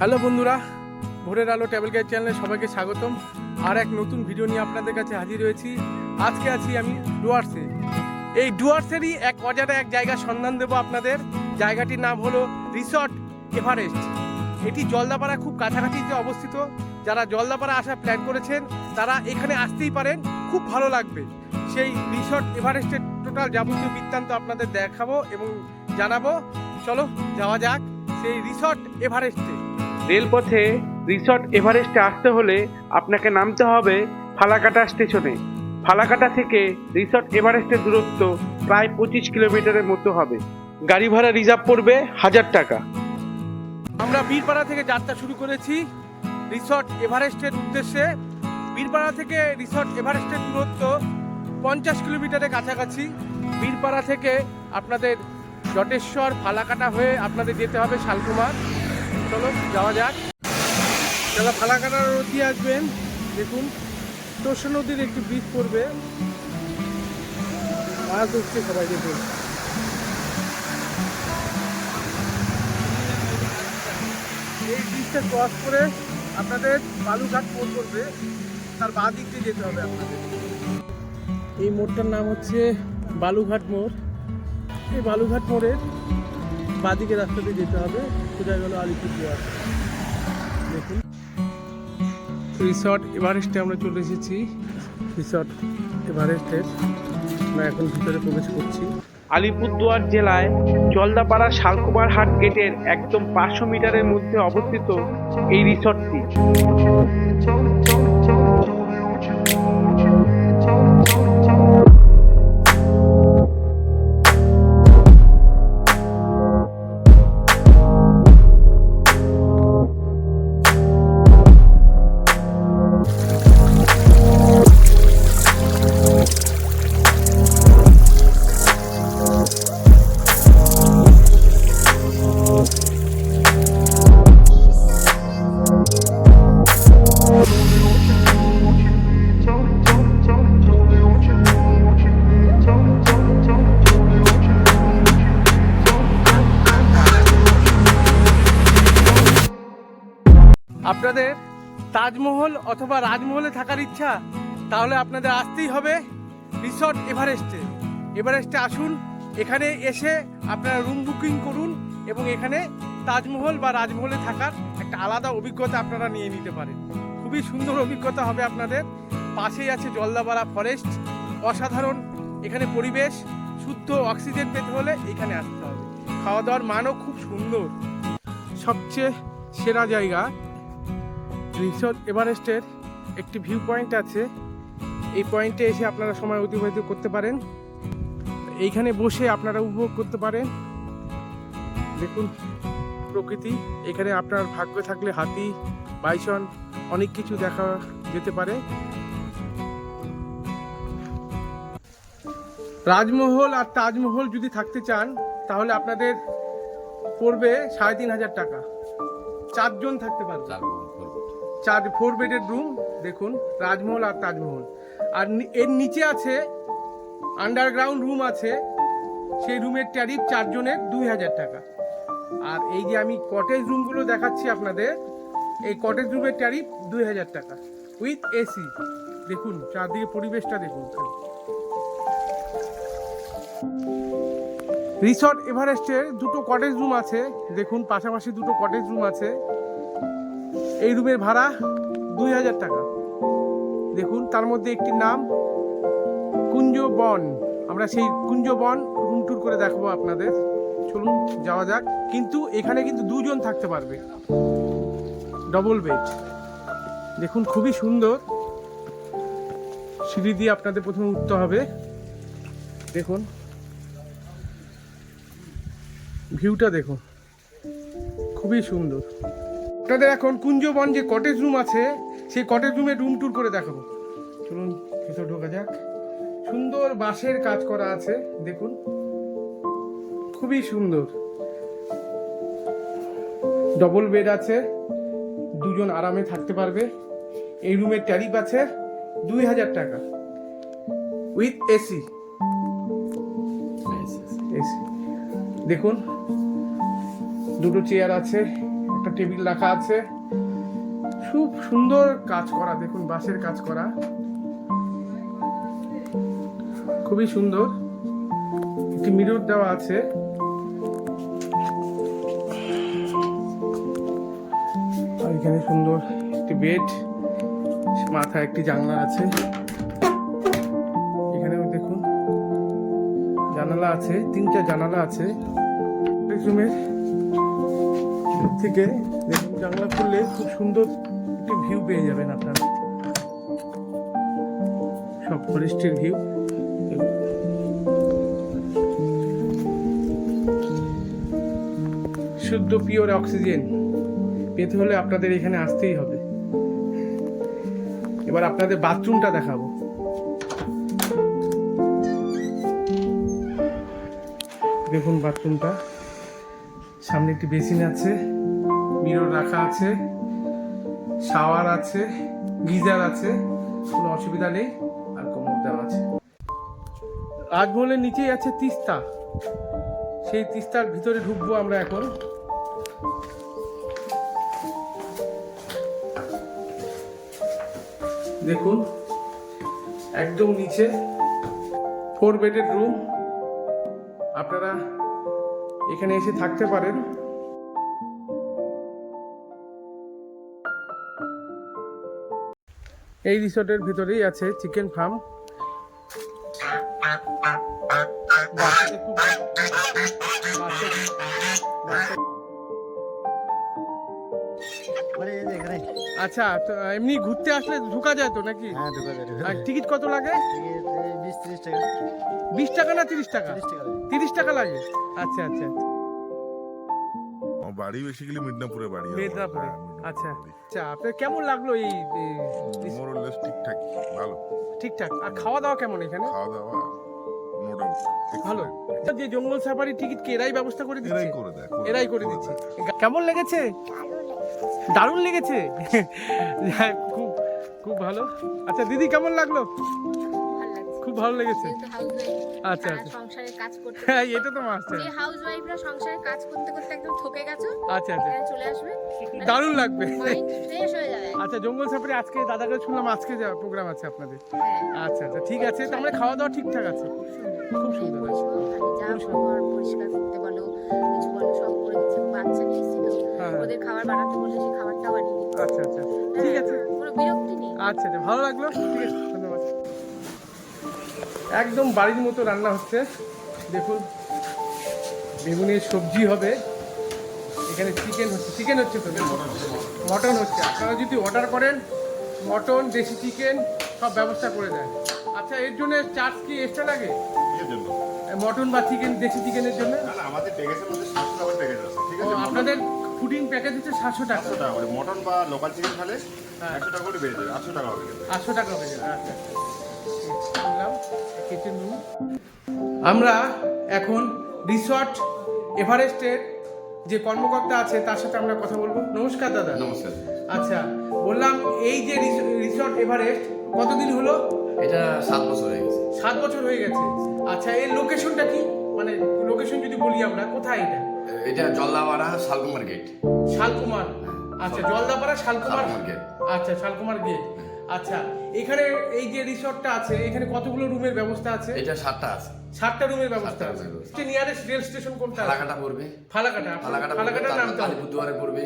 Hello বন্ধুরা, ভোরের আলো ট্রাভেল গাইড চ্যানেলে সবাইকে স্বাগতম। আর এক নতুন ভিডিও নিয়ে আপনাদের কাছে হাজির হয়েছি। আজকে আছি আমি ডুয়ার্সে। এই ডুয়ার্সেরই এক অজানা এক জায়গার সন্ধান দেবো আপনাদের। জায়গাটির নাম হলো রিসর্ট এভারেস্ট। এটি জলদাপাড়া খুব কাছাকাছিতে অবস্থিত। যারা জলদাপাড়া আসার প্ল্যান করেছেন, তারা এখানে আসতেই পারেন। খুব ভালো লাগবে। সেই রিসর্ট এভারেস্টের টোটাল যাবতীয় বৃত্তান্ত আপনাদের দেখাবো এবং জানাব। চলো, যাওয়া যাক সেই রিসর্ট এভারেস্টে। রেলপথে রিসর্ট এভারেস্টে আসতে হলে আপনাকে নামতে হবে ফালাকাটা স্টেশনে। ফালাকাটা থেকে রিসর্ট এভারেস্টের দূরত্ব প্রায় পঁচিশ কিলোমিটারের মতো হবে। গাড়ি ভাড়া রিজার্ভ পড়বে হাজার টাকা। আমরা বীরপাড়া থেকে যাত্রা শুরু করেছি। রিসর্ট এভারেস্টের উদ্দেশ্যে বীরপাড়া থেকে রিসর্ট এভারেস্টের দূরত্ব পঞ্চাশ কিলোমিটারের কাছাকাছি। বীরপাড়া থেকে আপনাদের জটেশ্বর ফালাকাটা হয়ে আপনাদের যেতে হবে শালকুমার। চলো, যাওয়া যাক। যারা ফালাকাটার রতি আসবেন, দেখুন, তোষা নদীর একটি ব্রিজ পড়বে। মাছ ধরছে সবাই, দেখুন। এই ব্রিজটা ক্রস করে আপনাদের বালুঘাট মোড় করবে তার বাঁ দিক দিয়ে যেতে হবে আপনাদের। এই মোড়টার নাম হচ্ছে বালুঘাট মোড়। এই বালুঘাট মোড়ের বাঁদিকে রাস্তা দিয়ে যেতে হবে। সোজা গেল আলিপুরদুয়ার দেখুন। রিসর্ট এভারেস্টে আমরা চলে এসেছি। রিসর্ট এভারেস্টের আমরা এখন ভিতরে প্রবেশ করছি। আলিপুরদুয়ার জেলায় জলদাপাড়া শালকুমার হাট গেটের একদম পাঁচশো মিটারের মধ্যে অবস্থিত এই রিসর্টটি। তাজমহল অথবা রাজমহলে থাকার ইচ্ছা, তাহলে আপনাদের আসতেই হবে রিসর্ট এভারেস্টে। এভারেস্টে আসুন, এখানে এসে আপনারা রুম বুকিং করুন এবং এখানে তাজমহল বা রাজমহলে থাকার একটা আলাদা অভিজ্ঞতা আপনারা নিয়ে নিতে পারেন। খুবই সুন্দর অভিজ্ঞতা হবে আপনাদের। পাশেই আছে জলদাপাড়া ফরেস্ট, অসাধারণ। এখানে পরিবেশ, শুদ্ধ অক্সিজেন পেতে হলে এখানে আসতে হবে। খাওয়া দাওয়ার মানও খুব সুন্দর। সবচেয়ে সেরা জায়গা রিসর্ট এভারেস্টের একটি ভিউ পয়েন্ট আছে। এই পয়েন্টে এসে আপনারা সময় অতিবাহিত করতে পারেন। এইখানে বসে আপনারা উপভোগ করতে পারেন। দেখুন প্রকৃতি, এখানে আপনার ভাগ্য থাকলে হাতি, বাইসন, অনেক কিছু দেখা যেতে পারে। রাজমহল আর তাজমহল যদি থাকতে চান, তাহলে আপনাদের পড়বে সাড়ে তিন হাজার টাকা। চারজন থাকতে পারবে। চার ফোর বেডের রুম দেখুন, রাজমহল আর তাজমহল। আর এর নিচে আছে আন্ডারগ্রাউন্ড রুম আছে, সেই রুমের ট্যারিফ চারজনের দুই হাজার টাকা। আর এই যে আমি কটেজ রুমগুলো দেখাচ্ছি আপনাদের, এই কটেজ রুমের ট্যারিফ দুই হাজার টাকা উইথ এসি দেখুন, চারদিকে পরিবেশটা দেখুন। রিসর্ট এভারেস্টের দুটো কটেজ রুম আছে, দেখুন, পাশাপাশি দুটো কটেজ রুম আছে। এই রুমের ভাড়া দুই হাজার টাকা। দেখুন, তার মধ্যে একটি নাম কুঞ্জ বন। আমরা সেই কুঞ্জ বন রুম ট্যুর করে দেখাবো আপনাদের। চলুন, যাওয়া যাক। কিন্তু এখানে কিন্তু দুজন থাকতে পারবে। ডবল বেড দেখুন, খুবই সুন্দর। সিঁড়ি দিয়ে আপনাদের প্রথমে উঠতে হবে। দেখুন। ভিউটা দেখুন। খুবই সুন্দর। আপনাদের এখন কুঞ্জবন যে কটেজ রুম আছে সেই কটেজ রুমে রুম ট্যুর করে দেখাবো। চলুন ভেতর ঢোকা যাক। সুন্দর বাঁশের কাজ করা আছে দেখুন। খুবই সুন্দর। ডবল বেড আছে দুজন আরামে থাকতে পারবে। এই রুমের ট্যারিফ আছে দুই হাজার টাকা। উইথ এসি এসি দেখুন দুটো চেয়ার আছে। একটা টেবিল রাখা আছে। খুব সুন্দর কাজ করা, দেখুন, বাঁশের কাজ করা। খুবই সুন্দর। একটি মিরর দেওয়া আছে। এখানে সুন্দর একটি বেড মাথায় একটি জানলা আছে। এখানেও দেখুন, জানালা আছে, তিনটা জানালা আছে। রুমের থেকে দেখুন জানলা খুললে খুব সুন্দর একটি ভিউ পেয়ে যাবেন আপনারা। সব ফরেস্টের ভিউ শুদ্ধ পিওর অক্সিজেন পেতে হলে আপনাদের এখানে আসতেই হবে। এবার আপনাদের বাথরুমটা দেখাবো। দেখুন বাথরুমটা সামনে একটি বেসিন আছে। মিরর রাখা আছে শাওয়ার আছে, গিজার আছে, কোনো অসুবিধা নেই, আর কোমর দেওয়া আছে। রাজমহলের নিচেই আছে তিস্তা। সেই তিস্তার ভিতরে ঢুকবো আমরা এখন। দেখুন, একদম নিচে ফোর বেডের রুম আপনারা এখানে এসে থাকতে পারেন। এই রিসোর্টের ভিতরেই আছে চিকেন ফার্ম। আচ্ছা তো এমনি ঘুরতে আসলে ঢুকা যায় তো নাকি? হ্যাঁ ঢোকা যায় আর টিকিট কত লাগে? বিশ তিরিশ টাকা। বিশ টাকা না তিরিশ টাকা? তিরিশ টাকা। লাগে। তিরিশ টাকা লাগে। আচ্ছা আচ্ছা। বাড়ি বেসিক্যালি মিদনাপুরে বাড়ি। আমার। হ্যাঁ, মিদনাপুরে আচ্ছা। আচ্ছা আপনার কেমন লাগল এই less ঠিকঠাক ভালো। ঠিকঠাক। আর খাওয়া দাওয়া কেমন এখানে? খাওয়া দাওয়া ভালো। যে জঙ্গল সাফারি টিকিট কি এরাই ব্যবস্থা করে দিচ্ছে? এরাই করে দেয় এরাই করে দিচ্ছে। কেমন লেগেছে? দারুণ লেগেছে। খুব খুব ভালো। আচ্ছা দিদি কেমন লাগল? খুব ভালো লেগেছে। আচ্ছা আচ্ছা। সংসারের কাজ করতে হ্যাঁ এটা তো মাস্টার যে হাউসওয়াইফরা সংসারের কাজ করতে করতে একদম থকে গেছো আচ্ছা আচ্ছা। চলে আসবে। দারুণ লাগবে। মাইন্ড ফ্রেশ হয়ে যাবে। আচ্ছা জঙ্গল সাফারি আজকে দাদাকে শুনলাম আজকে যা প্রোগ্রাম আছে আপনাদের। হ্যাঁ। আচ্ছা আচ্ছা ঠিক আছে তার মানে খাওয়া দাওয়া ঠিকঠাক আছে। খুব সুন্দর। আছে। পরিষ্কার করতে বলো কিছু বলো সব করে দিচ্ছে। বাচ্চা নিয়ে তো হ্যাঁ। ওদের খাবার বানাতে বললে সেই খাবারটা বানিয়ে দিচ্ছে আচ্ছা আচ্ছা ঠিক আছে। কোনো বিরক্তি নেই। আচ্ছা আচ্ছা ভালো লাগল। ঠিক আছে একদম বাড়ির মতো রান্না হচ্ছে। দেখুন বেগুনের সবজি হবে। এখানে চিকেন হচ্ছে চিকেন হচ্ছে তো মটন হচ্ছে। আপনারা যদি অর্ডার করেন মটন দেশি চিকেন সব ব্যবস্থা করে দেয় আচ্ছা এর জন্য চার্জ কি এক্সট্রা লাগে? মটন বা চিকেন দেশি চিকেনের জন্য? আমাদের প্যাকেজের মধ্যে সাতশো টাকার প্যাকেজ আছে ঠিক আছে? আপনাদের ফুডিং প্যাকেজ হচ্ছে সাতশো টাকা। টাকা করে। মটন বা লোকাল চিকেন খেলে। একশো টাকা করে বেড়ে যাবে আটশো টাকা হবে আটশো টাকা হয়ে যাবে আচ্ছা কিচেন রুম আমরা এখন রিসর্ট এভারেস্টের যে কর্মকর্তা আছে তার সাথে আমরা কথা বলব। নমস্কার দাদা। নমস্কার। আচ্ছা বললাম এই যে রিসর্ট এভারেস্ট কতদিন হলো? এটা সাত বছর হয়ে গেছে। সাত বছর হয়ে গেছে। আচ্ছা এর লোকেশনটা কি? মানে লোকেশন যদি বলি আমরা কোথায় এটা? এটা জল্লাপাড়া শালকুমার গেট শালকুমার। আচ্ছা জলদাপাড়া শালকুমার শালকুমার গেট আচ্ছা শালকুমার গেট আচ্ছা এখানে এই যে রিসর্টটা আছে এখানে কতগুলো রুমের ব্যবস্থা আছে? এটা সাতটা আছে। সাতটা রুমের ব্যবস্থা আছে। নিয়ারেস্ট রেল স্টেশন কোনটা? ফালাকাটা পড়বে। ফালাকাটা ফালাকাটা তারপর নামটা আলিপুরদুয়ারে পড়বে।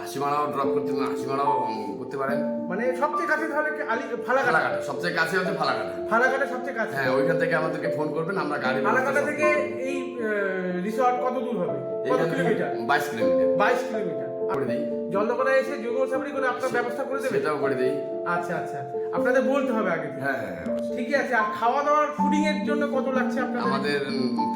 হাসিমারাও ড্রপ করতে হাসিমারাও করতে পারেন। মানে সবচেয়ে কাছে তাহলে আলি ফালাকাটা? ফালাকাটা সবচেয়ে কাছে হচ্ছে ফালাকাটা। ফালাকাটা সবচেয়ে কাছে? হ্যাঁ ওইখান থেকে আমাদেরকে ফোন করবেন আমরা গাড়ি ফালাকাটা থেকে এই রিসর্ট কত দূর হবে? কত কিলোমিটার বাইশ কিলোমিটার বাইশ কিলোমিটার করে দিই। জলদাপাড়া এসে জঙ্গল সাফারি করে আপনার ব্যবস্থা করে দেবে? সেটাও করে দিই। আচ্ছা আচ্ছা। আপনাদের বলতে হবে আগে হ্যাঁ হ্যাঁ হ্যাঁ, ঠিকই আছে। আর খাওয়া দাওয়ার ফুডিং এর জন্য কত লাগছে আপনাদের? আমাদের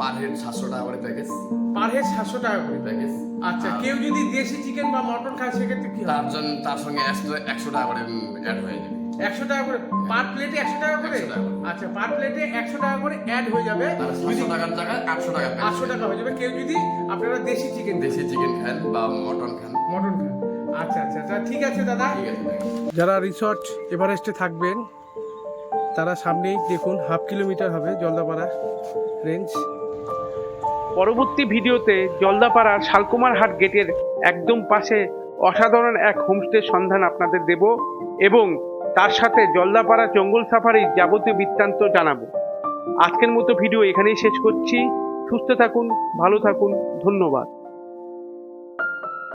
পার হেড সাতশো টাকা করে প্যাকেজ পার হেড সাতশো টাকা করে। প্যাকেজ আচ্ছা কেউ যদি দেশি চিকেন বা মটন খায় সেক্ষেত্রে কি তার জন্য তার সঙ্গে একশো টাকা করে অ্যাড হয়ে যাবে। একশো টাকা করে? পার প্লেটে একশো টাকা করে? 100 টাকা করে। আচ্ছা পার প্লেটে একশো টাকা করে অ্যাড হয়ে যাবে। টাকার জায়গায় আটশো টাকা আটশো টাকা হয়ে যাবে। কেউ যদি আপনারা দেশি চিকেন দেশি চিকেন খান বা মটন খান। মটন খান আচ্ছা আচ্ছা আচ্ছা ঠিক আছে দাদা। যারা রিসর্ট এভারেস্টে থাকবেন তারা সামনেই দেখুন হাফ কিলোমিটার হবে জলদাপাড়া রেঞ্জ। পরবর্তী ভিডিওতে জলদাপাড়ার শালকুমার হাট গেটের একদম পাশে অসাধারণ এক হোমস্টের সন্ধান আপনাদের দেব এবং তার সাথে জলদাপাড়া জঙ্গল সাফারির যাবতীয় বৃত্তান্ত জানাব। আজকের মতো ভিডিও এখানেই শেষ করছি। সুস্থ থাকুন ভালো থাকুন ধন্যবাদ।